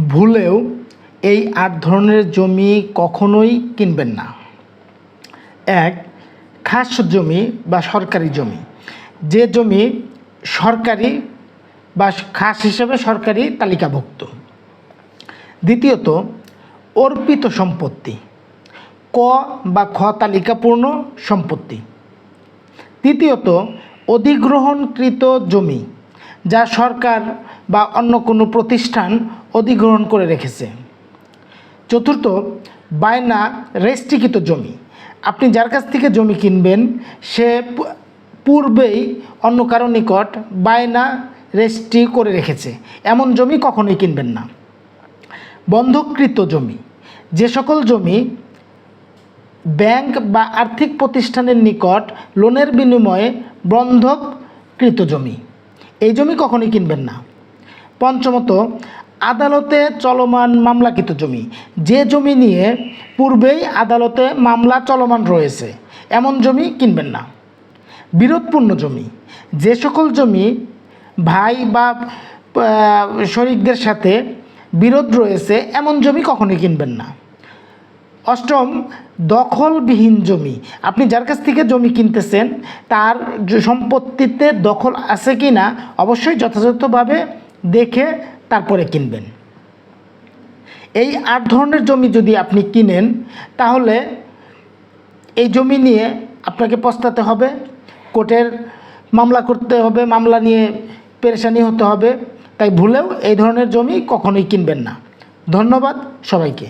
ভুলেও এই আট ধরনের জমি কখনোই কিনবেন না। এক, খাস জমি বা সরকারি জমি। যে জমি সরকারি বা খাস হিসেবে সরকারি তালিকাভুক্ত। দ্বিতীয়ত, অর্পিত সম্পত্তি। ক বা খ তালিকাপূর্ণ সম্পত্তি। তৃতীয়ত, অধিগ্রহণকৃত জমি যা সরকার বা অন্য কোনো প্রতিষ্ঠান অধিগ্রহণ করে রেখেছে। চতুর্থ, বায়না রেস্ট্রিকৃত জমি। আপনি যার কাছ থেকে জমি কিনবেন, সে পূর্বেই অন্য কারও নিকট বায়না রেস্ট্রি করে রেখেছে। এমন জমি কখনোই কিনবেন না। বন্ধককৃত জমি। যে সকল জমি ব্যাংক বা আর্থিক প্রতিষ্ঠানের নিকট লোনের বিনিময়ে বন্ধককৃত জমি। এই জমি কখনোই কিনবেন না। পঞ্চমত আদালতে চলমান মামলাকৃত জমি। যে জমি নিয়ে পূর্বেই আদালতে মামলা চলমান রয়েছে, এমন জমি কিনবেন না। বিরোধপূর্ণ জমি। যে সকল জমি ভাই বা শরিকদের সাথে বিরোধ রয়েছে, এমন জমি কখনোই কিনবেন না। অষ্টম, দখলবিহীন জমি। আপনি যার কাছ থেকে জমি কিনতেছেন, তার সম্পত্তিতে দখল আছে কি না অবশ্যই যথাযথভাবে দেখে তারপরে কিনবেন। এই আট ধরনের জমি যদি আপনি কিনেন, তাহলে এই জমি নিয়ে আপনাকে পস্তাতে হবে, কোর্টের মামলা করতে হবে, মামলা নিয়ে পেরেশানি হতে হবে। তাই ভুলেও এই ধরনের জমি কখনোই কিনবেন না। ধন্যবাদ সবাইকে।